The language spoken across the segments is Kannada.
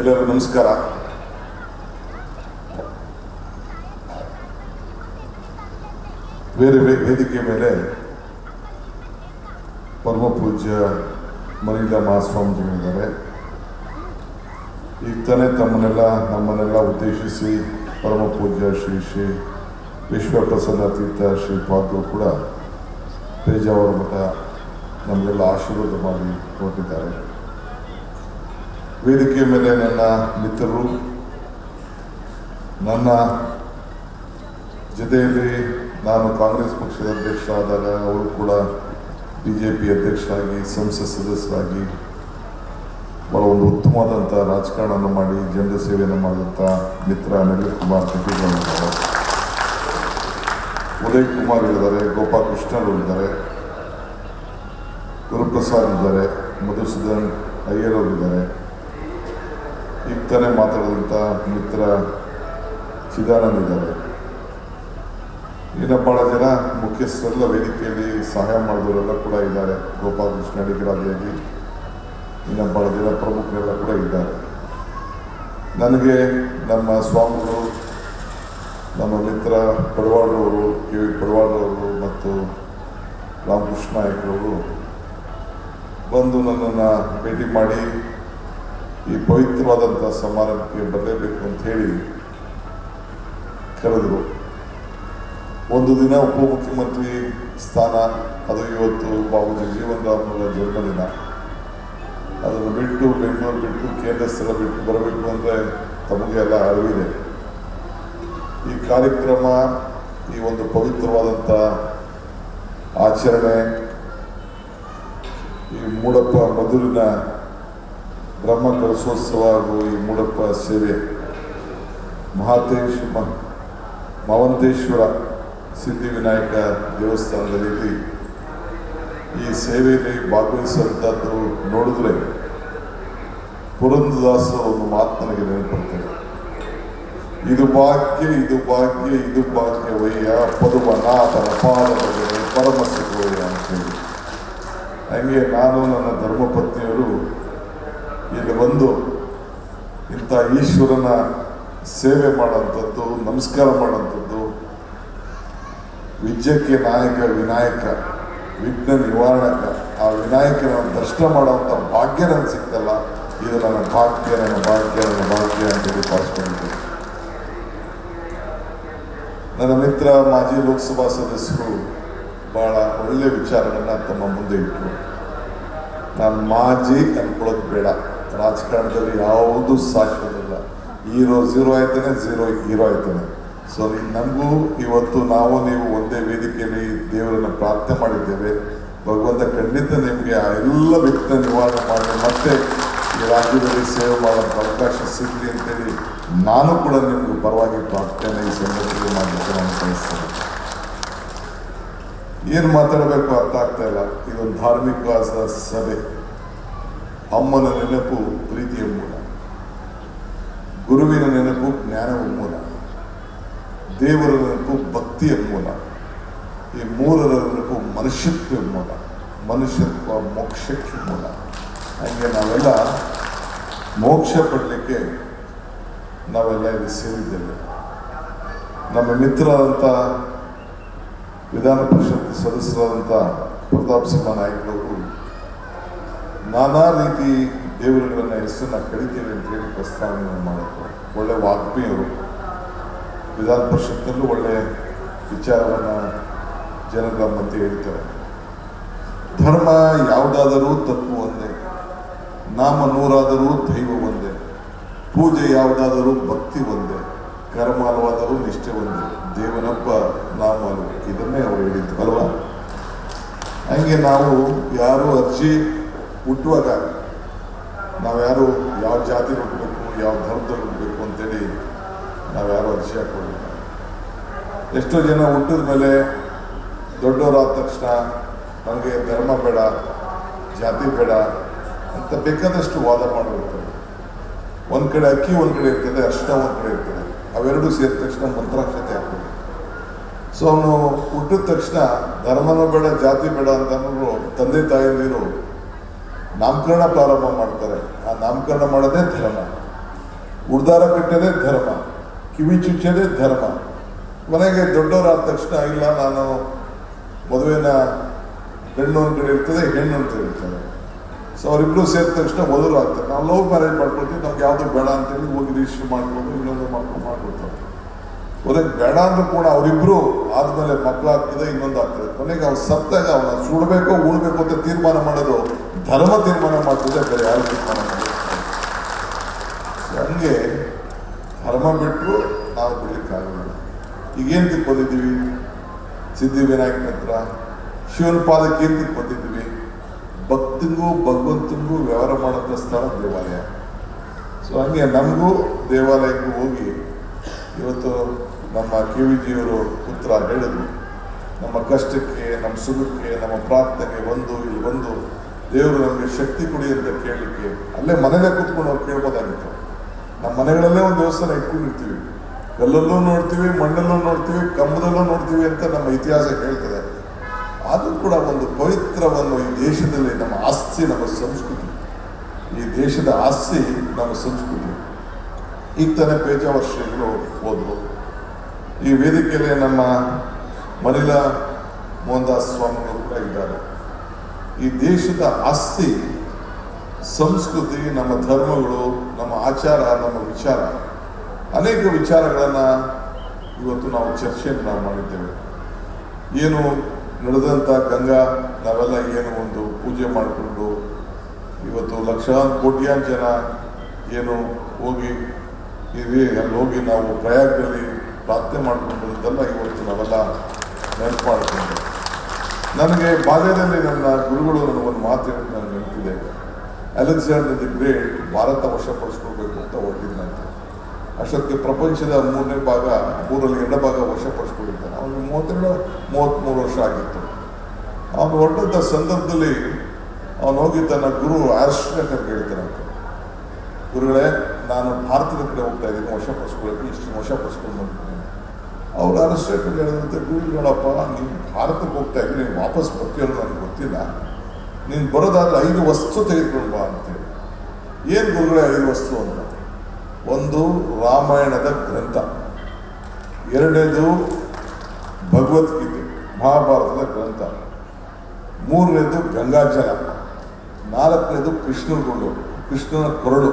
ಎಲ್ಲರಿಗೂ ನಮಸ್ಕಾರ. ಬೇರೆ ವೇದಿಕೆ ಮೇಲೆ ಪರಮ ಪೂಜ್ಯ ಮನಿಲ ಮಹಾಸ್ವಾಮೀಜಿಗಳಿದ್ದಾರೆ ಈಗ ತಾನೇ ತಮ್ಮನ್ನೆಲ್ಲ, ನಮ್ಮನ್ನೆಲ್ಲ ಉದ್ದೇಶಿಸಿ ಪರಮ ಪೂಜ್ಯ ಶ್ರೀ ಶ್ರೀ ವಿಶ್ವಪ್ರಸನ್ನ ತೀರ್ಥ ಶ್ರೀ ಪಾದ್ರು ಕೂಡ ಪೇಜಾವರ ಮಠ ನಮಗೆಲ್ಲ ಆಶೀರ್ವಾದ ಮಾಡಿ ಕೊಟ್ಟಿದ್ದಾರೆ. ವೇದಿಕೆ ಮೇಲೆ ನನ್ನ ಮಿತ್ರರು, ನನ್ನ ಜೊತೆಯಲ್ಲಿ ನಾನು ಕಾಂಗ್ರೆಸ್ ಪಕ್ಷದ ಅಧ್ಯಕ್ಷ ಆದಾಗ ಅವರು ಕೂಡ ಬಿ ಜೆ ಪಿ ಅಧ್ಯಕ್ಷರಾಗಿ, ಸಂಸತ್ ಸದಸ್ಯರಾಗಿ ಬಹಳ ಒಂದು ಉತ್ತಮವಾದಂಥ ರಾಜಕಾರಣವನ್ನು ಮಾಡಿ ಜನರ ಸೇವೆಯನ್ನು ಮಾಡಿದಂಥ ಮಿತ್ರ ನಳಿನ್ ಕುಮಾರ್ ಕಟೀಲ್ಗಳಿದ್ದಾರೆ ಉದಯ್ ಕುಮಾರ್ ಇದ್ದಾರೆ ಗೋಪಾಲಕೃಷ್ಣರು ಇದ್ದಾರೆ ಗುರುಪ್ರಸಾದ್ ಇದ್ದಾರೆ, ಮಧುಸೂದನ್ ಅಯ್ಯರ್ ಇದ್ದಾರೆ ಈಗ ತಾನೇ ಮಾತಾಡಿದಂಥ ಮಿತ್ರ ಚಿದಾನಂದ ಇದ್ದಾರೆ ಇನ್ನು ಭಾಳ ಜನ ಮುಖ್ಯಸ್ಥರೆಲ್ಲ ವೇದಿಕೆಯಲ್ಲಿ ಸಹಾಯ ಮಾಡಿದವರೆಲ್ಲ ಕೂಡ ಇದ್ದಾರೆ. ಗೋಪಾಲಕೃಷ್ಣ ಅಡಿಗರಾದಿಯಾಗಿ ಇನ್ನು ಭಾಳ ಜನ ಪ್ರಮುಖರೆಲ್ಲ ಕೂಡ ಇದ್ದಾರೆ. ನನಗೆ ನಮ್ಮ ಸ್ವಾಮಿಗಳು, ನಮ್ಮ ಮಿತ್ರ ಪಡವಾಡ್ರವರು ಕೆ ವಿ ಪಡವಾಡ್ರವರು ಮತ್ತು ರಾಮಕೃಷ್ಣ ನಾಯಕರವರು ಬಂದು ನನ್ನನ್ನು ಭೇಟಿ ಮಾಡಿ ಈ ಪವಿತ್ರವಾದಂಥ ಸಮಾರಂಭಕ್ಕೆ ಬರಲೇಬೇಕು ಅಂತ ಹೇಳಿ ಕರೆದರು. ಒಂದು ದಿನ ಉಪಮುಖ್ಯಮಂತ್ರಿ ಸ್ಥಾನ, ಅದು ಇವತ್ತು ಬಾಬು ಜಗಜೀವನ್ ರಾಮ್ರ ಜನ್ಮದಿನ. ಅದನ್ನು ಬಿಟ್ಟು ಬೆಂಗಳೂರು ಬಿಟ್ಟು ಕೇಂದ್ರ ಸ್ಥಳ ಬಿಟ್ಟು ಬರಬೇಕು ಅಂದರೆ ತಮಗೆ ಎಲ್ಲ ಅರಿವಿದೆ. ಈ ಕಾರ್ಯಕ್ರಮ, ಈ ಒಂದು ಪವಿತ್ರವಾದಂಥ ಆಚರಣೆ, ಈ ಮೂಡಪ್ಪ ಮಧುರಿನ ಬ್ರಹ್ಮ ಕಲಶೋತ್ಸವ ಹಾಗೂ ಈ ಮೂಡಪ್ಪ ಸೇವೆ. ಮಹಾತೇಶ್ ಮ ಮವಂತೇಶ್ವರ ಸಿದ್ಧಿವಿನಾಯಕ ದೇವಸ್ಥಾನದಲ್ಲಿ ಈ ಸೇವೆಯಲ್ಲಿ ಭಾಗವಹಿಸುವಂಥದ್ದು ನೋಡಿದ್ರೆ ಪುರಂದದಾಸ ಒಂದು ಮಾತು ನನಗೆ ನೆನಪಡ್ತೇನೆ ಇದು ಭಾಗ್ಯ ಇದು ಭಾಗ್ಯ, ಇದು ಭಾಗ್ಯವಯ್ಯ ಪದುಮನಾಥನ ಪರಮ ಅಂತ ಅಂತೇಳಿ. ಹಂಗೆ ನಾನು ನನ್ನ ಧರ್ಮಪತ್ನಿಯವರು ಇಲ್ಲಿ ಬಂದು ಇಂಥ ಈಶ್ವರನ ಸೇವೆ ಮಾಡೋಂಥದ್ದು ನಮಸ್ಕಾರ ಮಾಡೋಂಥದ್ದು ವಿದ್ಯಕ್ಕೆ ನಾಯಕ, ವಿನಾಯಕ, ವಿಘ್ನ ನಿವಾರಣಕ ಆ ವಿನಾಯಕನ ದರ್ಶನ ಮಾಡುವಂಥ ಭಾಗ್ಯ ನನಗೆ ಸಿಕ್ತಲ್ಲ, ಇದು ನನ್ನ ಭಾಗ್ಯ ನನ್ನ ಭಾಗ್ಯ ನನ್ನ ಭಾಗ್ಯ ಅಂತೇಳಿ ಭಾವಿಸ್ಕೊಂಡಿದ್ದೆ ನನ್ನ ಮಿತ್ರ, ಮಾಜಿ ಲೋಕಸಭಾ ಸದಸ್ಯರು ಭಾಳ ಒಳ್ಳೆ ವಿಚಾರಗಳನ್ನ ತಮ್ಮ ಮುಂದೆ ಇಟ್ಟರು ನಾನು ಮಾಜಿ ಅನ್ಕೊಳ್ಳೋದು ಬೇಡ. ರಾಜಕಾರಣದಲ್ಲಿ ಯಾವುದು ಶಾಶ್ವತವಿಲ್ಲ ಹೀರೋ ಝೀರೋ ಆಯ್ತಾನೆ ಝೀರೋ ಹೀರೋ ಆಯ್ತಾನೆ. ಸೊ ನನಗೂ ಇವತ್ತು ನಾವು ನೀವು ಒಂದೇ ವೇದಿಕೆಯಲ್ಲಿ ದೇವರನ್ನು ಪ್ರಾರ್ಥನೆ ಮಾಡಿದ್ದೇವೆ. ಭಗವಂತ ಖಂಡಿತ ನಿಮಗೆ ಆ ಎಲ್ಲ ವ್ಯಕ್ತ ನಿವಾರಣೆ ಮಾಡಿ ಮತ್ತೆ ಈ ರಾಜ್ಯದಲ್ಲಿ ಸೇವೆ ಮಾಡೋ ಅವಕಾಶ ಸಿಗಲಿ ಅಂತೇಳಿ ನಾನು ಕೂಡ ನಿಮ್ಗೆ ಪರವಾಗಿ ಪ್ರಾರ್ಥನೆ ಈ ಸಂದರ್ಭದಲ್ಲಿ ಮಾಡಲಿಕ್ಕೆ ನಾನು ಏನು ಮಾತಾಡಬೇಕು ಅರ್ಥ ಆಗ್ತಾ ಇಲ್ಲ. ಇದೊಂದು ಧಾರ್ಮಿಕ ಸಭೆ. ಅಮ್ಮನ ನೆನಪು ಪ್ರೀತಿಯ ಮೂಲ. ಗುರುವಿನ ನೆನಪು ಜ್ಞಾನವ ಮೂಲ. ದೇವರ ನೆನಪು ಭಕ್ತಿಯ ಮೂಲ. ಈ ಮೂರರ ನೆನಪು ಮನುಷ್ಯತ್ವ ಮೂಲ. ಮನುಷ್ಯತ್ವ ಮೋಕ್ಷಕ್ಕೆ ಮೂಲ. ಹಾಗೆ ನಾವೆಲ್ಲ ಮೋಕ್ಷ ಪಡಲಿಕ್ಕೆ ನಾವೆಲ್ಲ ಇಲ್ಲಿ ಸೇರಿದ್ದೇವೆ. ನಮ್ಮ ಮಿತ್ರರಾದಂಥ ವಿಧಾನ ಪರಿಷತ್ ಸದಸ್ಯರಾದಂಥ ಪ್ರತಾಪ್ ಸಿಂಹ ನಾಯ್ಕರವರು ನಾನಾ ರೀತಿ ದೇವರುಗಳನ್ನ ಹೆಸರನ್ನ ಕರಿತೇವೆ ಅಂತ ಹೇಳಿ ಪ್ರಸ್ತಾವನೆಯನ್ನು ಮಾಡಿದ್ರು. ಒಳ್ಳೆ ವಾಗ್ಮಿಯವರು ವಿಧಾನ ಪರಿಷತ್ತಲ್ಲೂ ಒಳ್ಳೆ ವಿಚಾರವನ್ನು ಜನರ ಮಧ್ಯೆ ಹೇಳ್ತಾರೆ. ಧರ್ಮ ಯಾವುದಾದರೂ ತತ್ವ ಒಂದೇ. ನಾಮ ನೂರಾದರೂ ದೈವ ಒಂದೇ. ಪೂಜೆ ಯಾವುದಾದರೂ ಭಕ್ತಿ ಒಂದೇ. ಕರ್ಮಾಲವಾದರೂ ನಿಷ್ಠೆ ಒಂದೇ. ದೇವನಪ್ಪ ನಾಮಲು ಇದನ್ನೇ ಅವರು ಹೇಳಿದ್ರು. ಅಲ್ವಾ? ಹಂಗೆ ನಾವು ಯಾರು ಅರ್ಜಿ ಹುಟ್ಟುವಾಗ ನಾವ್ಯಾರು ಯಾವ ಜಾತಿ ಹುಟ್ಟಬೇಕು ಯಾವ ಧರ್ಮದಲ್ಲಿ ಹುಟ್ಟಬೇಕು ಅಂತೇಳಿ ನಾವ್ಯಾರು ಅರ್ಜಿ ಹಾಕೊಳ್ಳಿಲ್ಲ ಎಷ್ಟೋ ಜನ ಹುಟ್ಟಿದ ಮೇಲೆ ದೊಡ್ಡವರಾದ ತಕ್ಷಣ ನಮಗೆ ಧರ್ಮ ಬೇಡ, ಜಾತಿ ಬೇಡ ಅಂತ ಬೇಕಾದಷ್ಟು ವಾದ ಮಾಡಿರ್ತಾರೆ ಒಂದು ಕಡೆ ಅಕ್ಕಿ ಒಂದು ಕಡೆ ಇರ್ತದೆ ಅರ್ಶಿನ ಒಂದು ಕಡೆ ಇರ್ತದೆ. ಅವೆರಡೂ ಸೇರಿದ ತಕ್ಷಣ ಮಂತ್ರಾಕ್ಷತೆ ಆಗ್ತದೆ. ಸೊ ಅವನು ಹುಟ್ಟಿದ ತಕ್ಷಣ ಧರ್ಮನೂ ಬೇಡ, ಜಾತಿ ಬೇಡ ಅಂತ ತಂದೆ ತಾಯಿಯಂದಿರು ನಾಮಕರಣ ಪ್ರಾರಂಭ ಮಾಡ್ತಾರೆ. ಆ ನಾಮಕರಣ ಮಾಡೋದೇ ಧರ್ಮ. ಉಡ್ದಾರ ಕಟ್ಟೋದೇ ಧರ್ಮ. ಕಿವಿ ಚುಚ್ಚೋದೇ ಧರ್ಮ. ಮನೆಗೆ ದೊಡ್ಡವರಾದ ತಕ್ಷಣ, ಇಲ್ಲ, ನಾನು ಮದುವೆನ ಹೆಣ್ಣು ಅಂತ ಇರ್ತದೆ ಹೆಣ್ಣು ಅಂತ ಹೇಳ್ತಾರೆ ಸೊ ಅವರಿಬ್ರು ಸೇರಿದ ತಕ್ಷಣ ಮೊದಲು ಆಗ್ತಾರೆ ನಾವು ಲವ್ ಮ್ಯಾರೇಜ್ ಮಾಡ್ಕೊಳ್ತೀವಿ, ನಮ್ಗೆ ಯಾವುದು ಬೇಡ ಅಂತೇಳಿ ಹೋಗಿ ರಿಜಿಸ್ಟರ್ ಮಾಡ್ಕೊಂಡು, ಇನ್ನೊಂದು ಮಾಡ್ಕೊಂಡು ಮಾಡ್ಕೊಳ್ತಾರೆ. ಅದೇ ಬೇಡ ಅಂದ್ರೂ ಕೂಡ ಅವರಿಬ್ರು ಆದ್ಮೇಲೆ ಮಕ್ಕಳಾಗ್ತದೆ ಇನ್ನೊಂದು ಆಗ್ತದೆ ಕೊನೆಗೆ ಅವ್ನು ಸತ್ತಾಗ ಅವನ ಸುಡಬೇಕು, ಉಳ್ಬೇಕು ಅಂತ ತೀರ್ಮಾನ ಮಾಡೋದು ಧರ್ಮ ತೀರ್ಮಾನ ಮಾಡ್ತಿದ್ದೆ ಬೇರೆ ಯಾರು ತೀರ್ಮಾನ ಮಾಡಿ ಹಂಗೆ ಧರ್ಮ ಬಿಟ್ಟು ನಾವು ಬಿಡಲಿಕ್ಕಾಗಲ್ಲ ಈಗೇನು ತಿಳ್ಕೊಂಡಿದ್ದೀವಿ? ಸಿದ್ಧಿವಿನಾಯಕನ ಹತ್ರ ಶಿವನ ಪಾದಕ್ಕೆ ಏನು ತಿಳ್ಕೊಂಡಿದ್ದೀವಿ? ಭಕ್ತಿಗೂ ಭಗವಂತಿಗೂ ವ್ಯವಹಾರ ಮಾಡೋಂಥ ಸ್ಥಳ ದೇವಾಲಯ. ಸೊ ಹಂಗೆ ನಮಗೂ ದೇವಾಲಯಕ್ಕೂ ಹೋಗಿ ಇವತ್ತು ನಮ್ಮ ಕೆ ವಿ ಜಿಯವರು ಪುತ್ರ ಹೇಳಿದ್ರು, ನಮ್ಮ ಕಷ್ಟಕ್ಕೆ, ನಮ್ಮ ಸುಖಕ್ಕೆ, ನಮ್ಮ ಪ್ರಾರ್ಥನೆಗೆ ಒಂದು, ಇಲ್ಲಿ ಬಂದು ದೇವರು ನಮಗೆ ಶಕ್ತಿ ಕೊಡಿ ಅಂತ ಕೇಳಲಿಕ್ಕೆ, ಅಲ್ಲೇ ಮನೇಲೆ ಕೂತ್ಕೊಂಡು ಅವ್ರು ಕೇಳ್ಬೋದಾಗಿತ್ತು. ನಮ್ಮ ಮನೆಗಳಲ್ಲೇ ಒಂದು ದೇವಸ್ಥಾನ ಇಟ್ಕೊಂಡಿರ್ತೀವಿ. ಕಲ್ಲಲ್ಲೂ ನೋಡ್ತೀವಿ, ಮಣ್ಣಲ್ಲೂ ನೋಡ್ತೀವಿ, ಕಂಬದಲ್ಲೂ ನೋಡ್ತೀವಿ ಅಂತ ನಮ್ಮ ಇತಿಹಾಸ ಹೇಳ್ತದೆ. ಅದು ಕೂಡ ಒಂದು ಪವಿತ್ರವನ್ನು ಈ ದೇಶದಲ್ಲಿ ನಮ್ಮ ಆಸ್ತಿ, ನಮ್ಮ ಸಂಸ್ಕೃತಿ. ಈ ದೇಶದ ಆಸ್ತಿ, ನಮ್ಮ ಸಂಸ್ಕೃತಿ. ಈಗ ತಾನೇ ಪೇಜಾವರ್ ಶ್ರೀಗಳು ಹೋದರು ಈ ವೇದಿಕೆಯಲ್ಲಿ ನಮ್ಮ ಮನಿಲಾ ಮೋಹನ್ದಾಸ್ ಸ್ವಾಮಿಗಳು ಕೂಡ ಇದ್ದಾರೆ. ಈ ದೇಶದ ಆಸ್ತಿ ಸಂಸ್ಕೃತಿ ನಮ್ಮ ಧರ್ಮಗಳು, ನಮ್ಮ ಆಚಾರ, ನಮ್ಮ ವಿಚಾರ. ಅನೇಕ ವಿಚಾರಗಳನ್ನು ಇವತ್ತು ನಾವು ಚರ್ಚೆಯನ್ನು ನಾವು ಮಾಡಿದ್ದೇವೆ. ಏನು ನಡೆದಂಥ ಗಂಗಾ, ನಾವೆಲ್ಲ ಏನು ಒಂದು ಪೂಜೆ ಮಾಡಿಕೊಂಡು ಇವತ್ತು ಲಕ್ಷಾಂತರ ಕೋಟ್ಯಾನ್ ಜನ ಏನು ಹೋಗಿ ಇವೆ ಅಲ್ಲಿ ಹೋಗಿ ನಾವು ಪ್ರಯಾಗದಲ್ಲಿ ಪ್ರಾರ್ಥನೆ ಮಾಡ್ಕೊಂಡಿದ್ದೆಲ್ಲ ಇವತ್ತು ನಾವೆಲ್ಲ ನೆನಪು ಮಾಡಿಕೊಂಡು ನನಗೆ ಬಾಲ್ಯದಲ್ಲಿ ನನ್ನ ಗುರುಗಳು ನನ್ನ ಒಂದು ಮಾತು ಹೇಳಿದ್ದು ನಾನು ನೆನಪಿದೆ ಅಲೆಕ್ಸಾಂಡರ್ ದಿ ಗ್ರೇಟ್ ಭಾರತ ವಶಪಡಿಸ್ಕೊಳ್ಬೇಕು ಅಂತ ಹೊರಟಿದ್ದಂತೆ ಅಷ್ಟೊತ್ತಿಗೆ ಪ್ರಪಂಚದ ಮೂರನೇ ಭಾಗ ಮೂರಲ್ಲಿ ಎರಡು ಭಾಗ ವಶಪಡಿಸ್ಕೊಂಡಿದ್ದಾನೆ ಅವನು ಮೂವತ್ತೆರಡು, ಮೂವತ್ತ್ಮೂರು ವರ್ಷ ಆಗಿತ್ತು. ಅವನು ಹೊರಟಂಥ ಸಂದರ್ಭದಲ್ಲಿ ಅವನು ಹೋಗಿ ತನ್ನ ಗುರು ಆರ್ಸ್ಟ್ರೇಟರ್ ಹೇಳ್ತಾನಂತೆ ಗುರುಗಳೇ, ನಾನು ಭಾರತದ ಕಡೆ ಹೋಗ್ತಾ ಇದ್ದೀನಿ ವಶಪಡಿಸ್ಕೊಳ್ಳೋಕೆ ಇಷ್ಟು ವಶಪಡಿಸ್ಕೊಂಡು ಬಂದಿದ್ದೀನಿ ಅವ್ರು ಅರೆಸ್ಟೇಟರ್ ಹೇಳಿದಂತೆ ನೋಡಪ್ಪ, ನೀನು ಭಾರತಕ್ಕೆ ಹೋಗ್ತಾ ಇದ್ದೀನಿ ನೀವು ವಾಪಸ್ ಬರ್ತೀಯೋ ನನಗೆ ಗೊತ್ತಿಲ್ಲ. ನೀನು ಬರೋದಾದ್ರೆ ಐದು ವಸ್ತು ತೆಗೆದುಕೊಂಡು ಬಾ ಅಂತೇಳಿ ಏನು ಗುರುಗಳೇ ಐದು ವಸ್ತು ಅಂತ? ಒಂದು ರಾಮಾಯಣದ ಗ್ರಂಥ. ಎರಡನೇದು ಭಗವದ್ಗೀತೆ, ಮಹಾಭಾರತದ ಗ್ರಂಥ. ಮೂರನೇದು ಗಂಗಾಜಲ. ನಾಲ್ಕನೇದು ಕೃಷ್ಣನ ಗುಂಡು ಕೃಷ್ಣನ ಕೊರಳು.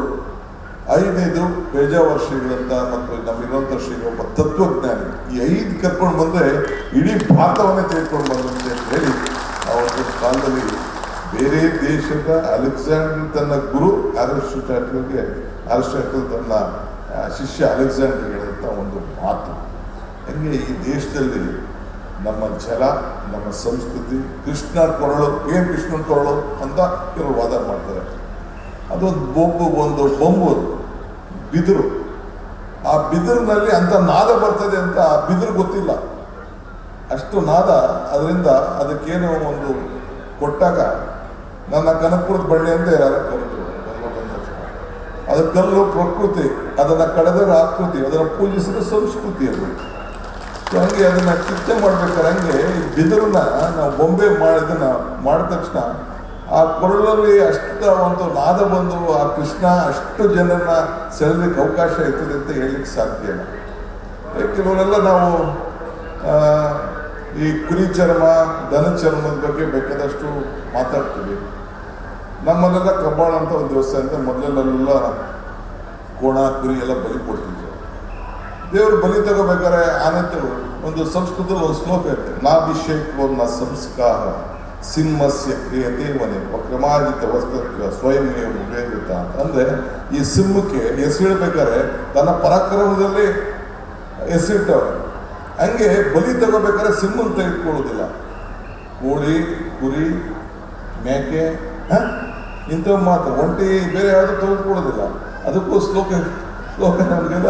ಐದನೇದು ಪೇಜಾವರ ಶ್ರೀಗಳಂತ ಮತ್ತು ನಮ್ಮ ಇನ್ನೊಂದು ಶ್ರೀಗಳು ತತ್ವಜ್ಞಾನಿ ಈ ಐದು ಕರ್ಕೊಂಡು ಬಂದರೆ ಇಡೀ ಭಾರತವನ್ನೇ ತೆಗೆದುಕೊಂಡು ಬಂದಂತೆ ಅಂತ ಹೇಳಿ ಒಂದು ಕಾಲದಲ್ಲಿ ಬೇರೆ ದೇಶದ ಅಲೆಕ್ಸಾಂಡರ್ ತನ್ನ ಗುರು ಅರಿಸ್ಟಾಟಲ್ಗೆ ಅರಿಸ್ಟಾಟಲ್ ತನ್ನ ಶಿಷ್ಯ ಅಲೆಕ್ಸಾಂಡರ್ ಹೇಳಿದಂಥ ಒಂದು ಮಾತು. ಹಂಗೆ ಈ ದೇಶದಲ್ಲಿ ನಮ್ಮ ಜಲ, ನಮ್ಮ ಸಂಸ್ಕೃತಿ, ಕೃಷ್ಣ ಕೊರಳು, ಏನು ಕೃಷ್ಣನ ಕೊರಳು ಅಂತ ಕೆಲವು ವಾದ ಮಾಡ್ತಾರೆ. ಅದೊಂದು ಬೊಂಬು, ಒಂದು ಬೊಂಬು ಬಿದಿರು. ಆ ಬಿದಿರಿನಲ್ಲಿ ಅಂತ ನಾದ ಬರ್ತದೆ ಅಂತ ಆ ಬಿದಿರು ಗೊತ್ತಿಲ್ಲ. ಅಷ್ಟು ನಾದ, ಅದರಿಂದ ಅದಕ್ಕೇನೋ ಒಂದು ಕೊಟ್ಟಾಗ ನನ್ನ ಕನಕಪುರದ ಬಳ್ಳಿ ಅಂತ ಯಾರು ಕರೆದ್ರು. ಅದು ಕಲ್ಲು ಪ್ರಕೃತಿ, ಅದನ್ನ ಕಳೆದರೆ ಆಕೃತಿ, ಅದನ್ನು ಪೂಜಿಸಿದ ಸಂಸ್ಕೃತಿ ಅದು. ಹಂಗೆ ಅದನ್ನ ಚಿಂತೆ ಮಾಡ್ಬೇಕಾದ್ರೆ ಹಂಗೆ ಈ ಬಿದಿರನ್ನ ನಾವು ಬೊಂಬೆ ಮಾಡಿದನ್ನ ಮಾಡಿದ ತಕ್ಷಣ ಆ ಕೊರಳಲ್ಲಿ ಅಷ್ಟು ಒಂದು ನಾದ ಬಂದು ಆ ಕೃಷ್ಣ ಅಷ್ಟು ಜನರನ್ನ ಸೆಳೆಲಿಕ್ಕೆ ಅವಕಾಶ ಇರ್ತದೆ ಅಂತ ಹೇಳಲಿಕ್ಕೆ ಸಾಧ್ಯ ಇಲ್ಲ. ಕೆಲವರೆಲ್ಲ ನಾವು ಈ ಕುರಿ ಚರ್ಮ, ದನ ಚರ್ಮದ ಬಗ್ಗೆ ಬೇಕಾದಷ್ಟು ಮಾತಾಡ್ತೀವಿ. ನಮ್ಮಲ್ಲೆಲ್ಲ ಕಬ್ಬಾಳ ಅಂತ ಒಂದು ದಿವಸ ಅಂತ ಮೊದಲೆಲ್ಲ ಕೋಣ, ಕುರಿ ಎಲ್ಲ ಬಲಿ ಕೊಡ್ತಿದ್ರು. ದೇವರು ಬಲಿ ತಗೋಬೇಕಾದ್ರೆ ಆನಂತರ ಒಂದು ಸಂಸ್ಕೃತದ ಒಂದು ಶ್ಲೋಕ ಇರುತ್ತೆ ನಾಭಿಷೇಕ ಸಂಸ್ಕಾರ. ಸಿಂಹಸ್ಯ ಕ್ರಿಯತೆ ಮನೆ. ಕ್ರಮಾಜಿತ ವಸ್ತು ಸ್ವಯಂ ಉಪಯೋಗಿತ ಅಂತ ಅಂದ್ರೆ ಈ ಸಿಂಹಕ್ಕೆ ಎಸಿಡ್ಬೇಕಾದ್ರೆ ತನ್ನ ಪರಾಕ್ರಮದಲ್ಲಿ ಎಸಿಡ್ತವೆ ಹಂಗೆ ಬಲಿ ತಗೋಬೇಕಾದ್ರೆ ಸಿಂಹನ ತೆಗೆದುಕೊಳ್ಳೋದಿಲ್ಲ ಕೋಳಿ, ಕುರಿ, ಮೇಕೆ? ಇಂಥವು ಮಾತ್ರ. ಒಂಟಿ ಬೇರೆ ಯಾವುದು ತೆಗೆದುಕೊಳ್ಳೋದಿಲ್ಲ ಅದಕ್ಕೂ ಶ್ಲೋಕ ಶ್ಲೋಕ ನಮಗೆಲ್ಲ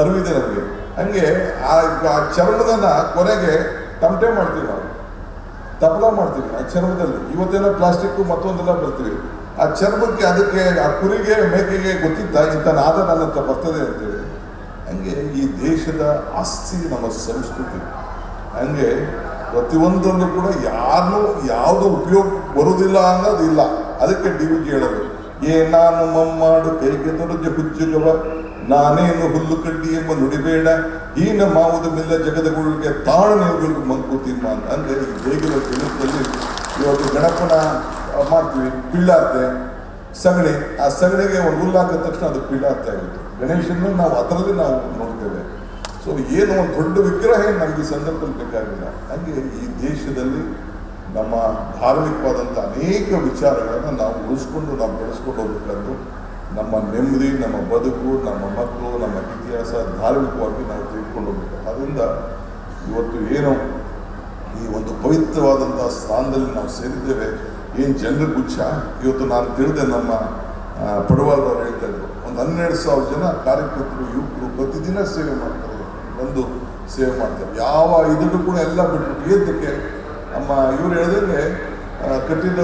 ಅರಿವಿದೆ ನಮಗೆ. ಹಂಗೆ ಆ ಚರ್ಮದನ್ನ ಕೊನೆಗೆ ತಮಟೆ ಮಾಡ್ತೀವಿ ನಾವು. ತಪಲ ಮಾಡ್ತೀವಿ ಆ ಚರ್ಮದಲ್ಲಿ. ಇವತ್ತೆಲ್ಲ ಪ್ಲಾಸ್ಟಿಕ್ ಮತ್ತೊಂದೆಲ್ಲ ಬರ್ತೀವಿ. ಆ ಚರ್ಮಕ್ಕೆ ಅದಕ್ಕೆ, ಆ ಕುರಿಗೆ, ಮೇಕೆಗೆ ಗೊತ್ತಿತ್ತ, ಇಂಥ ನಾದ ನನ್ನ ಹತ್ರ ಬರ್ತದೆ ಅಂತೇಳಿ. ಹಂಗೆ ಈ ದೇಶದ ಆಸ್ತಿ ನಮ್ಮ ಸಂಸ್ಕೃತಿ. ಹಂಗೆ ಪ್ರತಿಯೊಂದರಲ್ಲೂ ಕೂಡ ಯಾರನ್ನೂ ಯಾವುದು ಉಪಯೋಗ ಬರುವುದಿಲ್ಲ ಅನ್ನೋದು ಇಲ್ಲ ಅದಕ್ಕೆ ಡಿ ವಿ ಜಿ ಹೇಳೋದು. ಏ ನಾನು ಮಮ್ಮಾಡು ಕೈಗೆ ದೊರಜ ಹುಜ್ಜುಗವ ನಾನೇನು ಹುಲ್ಲು ಕಡ್ಡಿ ಎಂಬ ನುಡಿಬೇಡ, ಹೀನ ಮಾವುದ ಮಿಲ್ಲ ಜಗದಗುಳಿಗೆ ನೀವು ಮಂಕುತಿಮ್ಮ ಅಂತ ಅಂದ್ರೆ ಬೇಗಿನ ದಿನದಲ್ಲಿ ಇವತ್ತು ಗಣಪನ ಮಾಡ್ತೀವಿ, ಪಿಳ್ಳಾರ್ತೆ, ಸಗಣಿ. ಆ ಸಗಣಿಗೆ ಒಂದು ಹುಲ್ಲು ಹಾಕಿದ ತಕ್ಷಣ ಅದು ಪಿಳ್ಳಾರ್ತೆ ಆಗುತ್ತೆ. ಗಣೇಶನ ನಾವು ಅದರಲ್ಲಿ ನಾವು ನೋಡ್ತೇವೆ. ಸೊ ಏನು ಒಂದು ದೊಡ್ಡ ವಿಗ್ರಹ ಏನು ನಮಗೆ ಸಂದರ್ಭದಲ್ಲಿ ಬೇಕಾಗಿಲ್ಲ. ಹಾಗೆ ಈ ದೇಶದಲ್ಲಿ ನಮ್ಮ ಧಾರ್ಮಿಕವಾದಂಥ ಅನೇಕ ವಿಚಾರಗಳನ್ನು ನಾವು ಉಳಿಸ್ಕೊಂಡು, ನಾವು ಬೆಳೆಸ್ಕೊಂಡು ಹೋಗ್ಬೇಕಾದ್ದು ನಮ್ಮ ನೆಮ್ಮದಿ ನಮ್ಮ ಬದುಕು ನಮ್ಮ ಮಕ್ಕಳು ನಮ್ಮ ಇತಿಹಾಸ ಧಾರ್ಮಿಕವಾಗಿ ನಾವು ತಿಳ್ಕೊಂಡು ಹೋಗಬೇಕು ಅದರಿಂದ ಇವತ್ತು ಏನು ಈ ಒಂದು ಪವಿತ್ರವಾದಂಥ ಸ್ಥಾನದಲ್ಲಿ ನಾವು ಸೇರಿದ್ದೇವೆ. ಏನು ಜನರ ಗುಚ್ಛ? ಇವತ್ತು ನಾನು ತಿಳಿದೆ ನಮ್ಮ ಆ, ಪಡವಾಳದವ್ರು ಹೇಳ್ತಾ ಇದ್ರು. ಒಂದು ಹನ್ನೆರಡು ಸಾವಿರ ಜನ ಕಾರ್ಯಕರ್ತರು ಯುವಕರು ಪ್ರತಿದಿನ ಸೇವೆ ಮಾಡ್ತಾರೆ. ಬಂದು ಸೇವೆ ಮಾಡ್ತಾರೆ. ಯಾವ ಇದನ್ನು ಕೂಡ ಎಲ್ಲ ಬಿಟ್ಟು ಏತಕ್ಕೆ? ನಮ್ಮ ಇವ್ರು ಹೇಳ್ದಂಗೆ ಆ,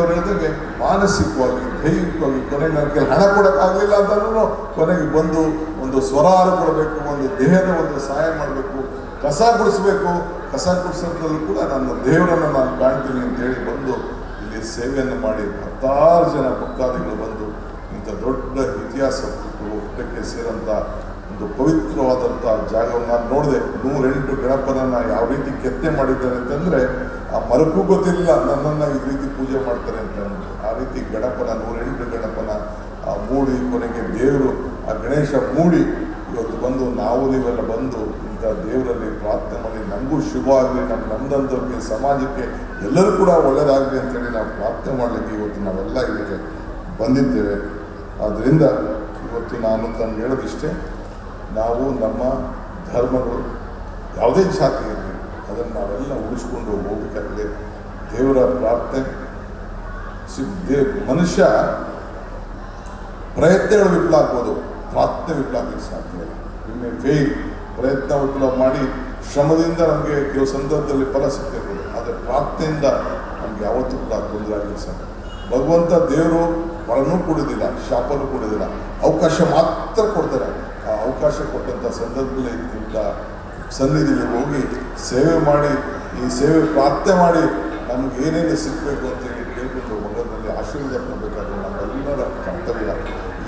ಹೇಳಿದಂಗೆ ಮಾನಸಿಕವಾಗಿ ದೈಹಿಕವಾಗಿ ಕೊನೆಗೆ ನನಗೆ ಹಣ ಕೊಡೋಕ್ಕಾಗಲಿಲ್ಲ ಅಂತಲೂ ಕೊನೆಗೆ ಬಂದು ಒಂದು ಸ್ವರಾರು ಕೊಡಬೇಕು ಒಂದು ದೇಹದ ಒಂದು ಸಹಾಯ ಮಾಡಬೇಕು ಕಸ ಗುಡಿಸ್ಬೇಕು. ಕಸ ಗುಡಿಸೋದ್ರಲ್ಲೂ ಕೂಡ ನನ್ನ ದೇವರನ್ನು ನಾನು ಕಾಣ್ತೀನಿ ಅಂತ ಹೇಳಿ ಬಂದು ಇಲ್ಲಿ ಸೇವೆಯನ್ನು ಮಾಡಿ ಹತ್ತಾರು ಜನ ಭಕ್ತಾದಿಗಳು ಬಂದು ಇಂಥ ದೊಡ್ಡ ಇತಿಹಾಸ ಹುಟ್ಟಕ್ಕೆ ಸೇರಂಥ ಒಂದು ಪವಿತ್ರವಾದಂಥ ಜಾಗವನ್ನು ನಾನು ನೋಡಿದೆ. ನೂರೆಂಟು ಗಣಪನನ್ನು ಯಾವ ರೀತಿ ಕೆತ್ತೆ ಮಾಡಿದ್ದಾರೆ ಅಂತಂದರೆ ಆ ಮರಕ್ಕೂ ಗೊತ್ತಿಲ್ಲ ನನ್ನನ್ನು ಈ ರೀತಿ ಪೂಜೆ ಮಾಡ್ತಾರೆ ಅಂತ ಹೇಳ್ಬಿಟ್ಟು ಆ ರೀತಿ ಗಣಪನ, ನೂರೆಂಟು ಗಣಪನ, ಆ ಮೂಡಿ ಕೊನೆಗೆ ದೇವರು ಆ ಗಣೇಶ ಮೂಡಿ ಇವತ್ತು ಬಂದು, ನಾವು ನೀವೆಲ್ಲ ಬಂದು ಇಂಥ ದೇವರಲ್ಲಿ ಪ್ರಾರ್ಥನೆ ಮಾಡಿ, ನಮಗೂ ಶುಭ ಆಗಲಿ, ನಮ್ಮ ನಮ್ದಂಥವ್ರಿಗೆ ಸಮಾಜಕ್ಕೆ ಎಲ್ಲರೂ ಕೂಡ ಒಳ್ಳೆಯದಾಗಲಿ ಅಂತೇಳಿ ನಾವು ಪ್ರಾರ್ಥನೆ ಮಾಡಲಿಕ್ಕೆ ಇವತ್ತು ನಾವೆಲ್ಲ ಇಲ್ಲಿಗೆ ಬಂದಿದ್ದೇವೆ. ಆದ್ದರಿಂದ ಇವತ್ತು ನಾನು ತಂದು ಹೇಳೋದಿಷ್ಟೇ, ನಾವು ನಮ್ಮ ಧರ್ಮಗಳು ಯಾವುದೇ ಜಾತಿ ಅದನ್ನು ನಾವೆಲ್ಲ ಉಳಿಸ್ಕೊಂಡು ಹೋಗ್ಬೇಕಾಗಿದೆ. ದೇವರ ಪ್ರಾರ್ಥನೆ. ಸಿ- ದೇ, ಮನುಷ್ಯ ಪ್ರಯತ್ನಗಳು ವಿಫಲ ಆಗ್ಬೋದು. ಪ್ರಾರ್ಥನೆ ವಿಫಲ ಆಗಲಿಕ್ಕೆ ಸಾಧ್ಯ ಇಲ್ಲ. ಫೇಲ್ ಪ್ರಯತ್ನ ವಿಫಲ ಮಾಡಿ ಶ್ರಮದಿಂದ ನಮಗೆ ಕೆಲವು ಸಂದರ್ಭದಲ್ಲಿ ಫಲ ಸಿಗ್ತಿರ್ಬೋದು ಆದರೆ ಪ್ರಾರ್ಥನೆಯಿಂದ ನಮ್ಗೆ ಯಾವತ್ತೂ ಕೂಡ ತೊಂದರೆ ಆಗಲಿಕ್ಕೆ ಸಾಧ್ಯ ಭಗವಂತ ದೇವರು ವರನೂ ಕೊಡೋದಿಲ್ಲ ಶಾಪನೂ ಕೊಡೋದಿಲ್ಲ ಅವಕಾಶ ಮಾತ್ರ ಕೊಡ್ತಾರೆ. ಆ ಅವಕಾಶ ಕೊಟ್ಟಂಥ ಸಂದರ್ಭದಲ್ಲಿ ಇಂಥ ಸನ್ನಿಧಿಗೆ ಹೋಗಿ ಸೇವೆ ಮಾಡಿ, ಈ ಸೇವೆ ಪ್ರಾರ್ಥನೆ ಮಾಡಿ ನಮ್ಗೆ ಏನೇನು ಸಿಗಬೇಕು ಅಂತ ಹೇಳಿ ಕೇಳ್ಕೊಂಡು ಮಗನಲ್ಲಿ ಆಶೀರ್ವಾದ ಮಾಡಬೇಕಾದ್ರೆ ನಮ್ಮೆಲ್ಲರ ಕರ್ತವ್ಯ.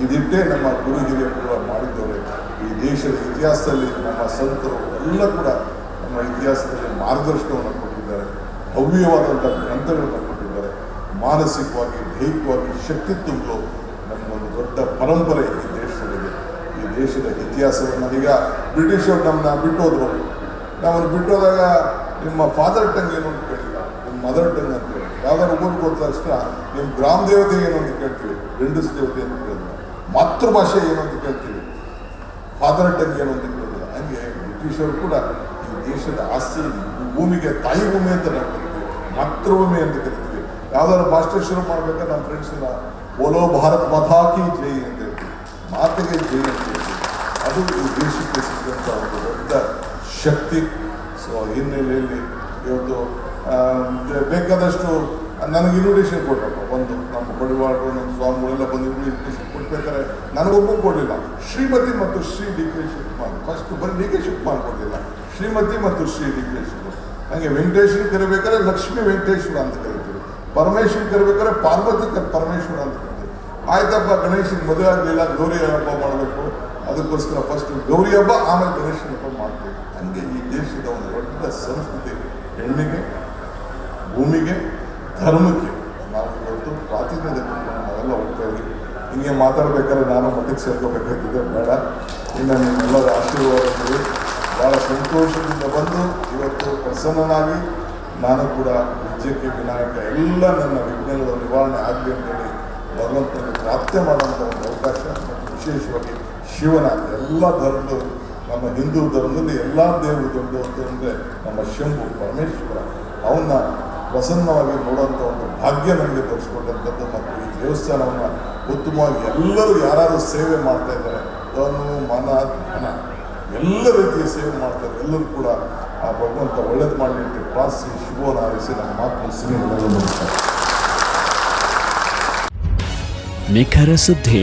ಇದಿಟ್ಟೇ ನಮ್ಮ ಗುರು ಹಿರಿಯರು ಕೂಡ ಮಾಡಿದ್ದವರು ಈ ದೇಶದ ಇತಿಹಾಸದಲ್ಲಿ ನಮ್ಮ ಸಂತರು ಎಲ್ಲ ಕೂಡ ನಮ್ಮ ಇತಿಹಾಸದಲ್ಲಿ ಮಾರ್ಗದರ್ಶನವನ್ನು ಕೊಟ್ಟಿದ್ದಾರೆ. ಭವ್ಯವಾದಂಥ ಗ್ರಂಥಗಳನ್ನು ಕೊಟ್ಟಿದ್ದಾರೆ. ಮಾನಸಿಕವಾಗಿ, ದೈಹಿಕವಾಗಿ ಶಕ್ತಿ ತುಂಬಲು ಒಂದು ದೊಡ್ಡ ಪರಂಪರೆ. ದೇಶದ ಇತಿಹಾಸವನ್ನು ಈಗ ಬ್ರಿಟಿಷರು ನಮ್ಮನ್ನ ಬಿಟ್ಟು ಬಿಟ್ಟೋದಾಗ ನಿಮ್ಮ ಫಾದರ್ ಟಂಗ್ ಏನು ಅಂತ ಕೇಳಿಲ್ಲ. ನಿಮ್ಮ ಮದರ್ ಟಂಗ್ ಅಂತ ಹೇಳಿ ಯಾವ್ದಾದ್ರು ಊರಿಗೆ ಹೋದ ನಿಮ್ಮ ಗ್ರಾಮ ದೇವತೆ ಏನು ಅಂತ ಕೇಳ್ತೀವಿ. ಗಂಡಸ್ ದೇವತೆ ಅಂತ ಕೇಳ್ತೀವಿ ಮಾತೃಭಾಷೆ ಏನು ಅಂತ ಕೇಳ್ತೀವಿ. ಫಾದರ್ ಟಂಗ್ ಏನು ಅಂತ ಕೇಳಿಲ್ಲ. ಹಂಗೆ ಬ್ರಿಟಿಷರು ಕೂಡ ಈ ದೇಶದ ಆಸ್ತಿ ಭೂಮಿಗೆ ತಾಯಿ ಭೂಮಿ ಅಂತ ನಾವು ಕರಿತೀವಿ. ಮಾತೃಭೂಮಿ ಅಂತ ಕರಿತೀವಿ. ಯಾವ್ದಾದ್ರು ಭಾಷೆ ಶುರು ಮಾಡ್ಬೇಕಾದ್ರೆ ನಮ್ಮ ಫ್ರೆಂಡ್ಸ್ ಎಲ್ಲ, ಓಲೋ ಭಾರತ್ ಮಥಾಕಿ ಜೈ ಅಂತ ಹೇಳ್ತೀವಿ. ಮಾತಿಗೆ ಜೈ ಅಂತ ಅದು ದೇಶಕ್ಕೆ ಸಿಕ್ಕಂಥ ಒಂದು ದೊಡ್ಡ ಶಕ್ತಿ. ಸೊ ಹಿನ್ನೆಲೆಯಲ್ಲಿ ಇವತ್ತು ಬೇಕಾದಷ್ಟು, ನನಗೆ ಇನ್ವಿಟೇಷನ್ ಕೊಟ್ಟಪ್ಪ. ಒಂದು, ನಮ್ಮ ಬಡಿವಾಡರು ನಮ್ಮ ಸ್ವಾಮಿಗಳೆಲ್ಲ ಬಂದು ಇನ್ವಿಟೇಷನ್ ಕೊಡ್ಬೇಕಾದ್ರೆ ನನಗೊಬ್ಬೂ ಕೊಡಲಿಲ್ಲ. ಶ್ರೀಮತಿ ಮತ್ತು Shri degree K Shivakumar. First ಬರೀ ಡಿ ಕೆ ಶಿವಕುಮಾರ್ ಕೊಡಲಿಲ್ಲ. ಶ್ರೀಮತಿ ಮತ್ತು ಶ್ರೀ ಡಿ ಕೆ ಶಿವಕುಮಾರ್. ಹಾಗೆ ವೆಂಕಟೇಶ್ವರ ಕರಿಬೇಕಾದ್ರೆ ಲಕ್ಷ್ಮೀ ವೆಂಕಟೇಶ್ವರ ಅಂತ ಕರಿತೀವಿ. ಪರಮೇಶ್ವರ ಕರಿಬೇಕಾದ್ರೆ ಪಾರ್ವತಿ ಪರಮೇಶ್ವರ ಅಂತ ಕರಿತೀವಿ. ಆಯ್ತಪ್ಪ ಗಣೇಶನ ಮದುವೆ ಆಗಲಿಲ್ಲ, ಗೌರಿ ಹಬ್ಬ ಮಾಡಬೇಕು. ಅದಕ್ಕೋಸ್ಕರ ಫಸ್ಟ್ ಗೌರಿ ಹಬ್ಬ, ಆಮೇಲೆ ಗಣೇಶನ ಹಬ್ಬ ಮಾಡ್ತೀವಿ. ಹಂಗೆ ಈ ದೇಶದ ಒಂದು ದೊಡ್ಡ ಸಂಸ್ಕೃತಿ. ಹೆಣ್ಣಿಗೆ, ಭೂಮಿಗೆ, ಧರ್ಮಕ್ಕೆ. ನಾವು ಇವತ್ತು ಪ್ರಾತಿನಿಧ್ಯ ನಾವೆಲ್ಲ ಹೋಗ್ತಾ ಇದ್ದೀವಿ. ಹಿಂಗೆ ಮಾತಾಡ್ಬೇಕಾದ್ರೆ ನಾನು ಮಠಕ್ಕೆ ಸೇರ್ಕೋಬೇಕಾಗಿದ್ದೆ ಬೇಡ. ಇನ್ನು ನಿಮ್ಮೆಲ್ಲರ ಆಶೀರ್ವಾದಗಳು ಭಾಳ ಸಂತೋಷದಿಂದ ಬಂದು ಇವತ್ತು ಪ್ರಸನ್ನನಾಗಿ ನಾನು ಕೂಡ ವಿದ್ಯಕ್ಕೆ ವಿನಾಯಕ ಎಲ್ಲ ನನ್ನ ವಿಘ್ನಗಳ ನಿವಾರಣೆ ಆಗಲಿ ಅಂತೇಳಿ ಭಗವಂತನಿಗೆ ಪ್ರಾಪ್ತಿ ಮಾಡುವಂಥ ಒಂದು ಅವಕಾಶ ಮತ್ತು ವಿಶೇಷವಾಗಿ ಶಿವನ ಎಲ್ಲ ಧರ್ಮದ ನಮ್ಮ ಹಿಂದೂ ಧರ್ಮದಲ್ಲಿ ಎಲ್ಲ ದೇವರು ದೊಡ್ಡ ಅಂದರೆ ನಮ್ಮ ಶಂಭು ಪರಮೇಶ್ವರ, ಅವನ್ನ ಪ್ರಸನ್ನವಾಗಿ ನೋಡುವಂಥ ಒಂದು ಭಾಗ್ಯ ನಮಗೆ ತೋರಿಸ್ಕೊಟ್ಟಂಥದ್ದು ಮತ್ತು ಈ ದೇವಸ್ಥಾನವನ್ನು ಉತ್ತಮವಾಗಿ ಎಲ್ಲರೂ ಯಾರು ಸೇವೆ ಮಾಡ್ತಾ ಇದ್ದಾರೆ, ಧನು, ಮನ, ಧನ, ಎಲ್ಲ ರೀತಿಯ ಸೇವೆ ಮಾಡ್ತಾರೆ ಎಲ್ಲರೂ ಕೂಡ ಆ ಭಗವಂತ ಒಳ್ಳೇದು ಮಾಡಲಿಕ್ಕೆ ಪ್ರಾಸಿ ಶಿವನ ಶುಭವನ್ನು ನಮ್ಮ ಮಾತು ಸಿನಿಮಾ ನಿಖರ ಸುದ್ದಿ.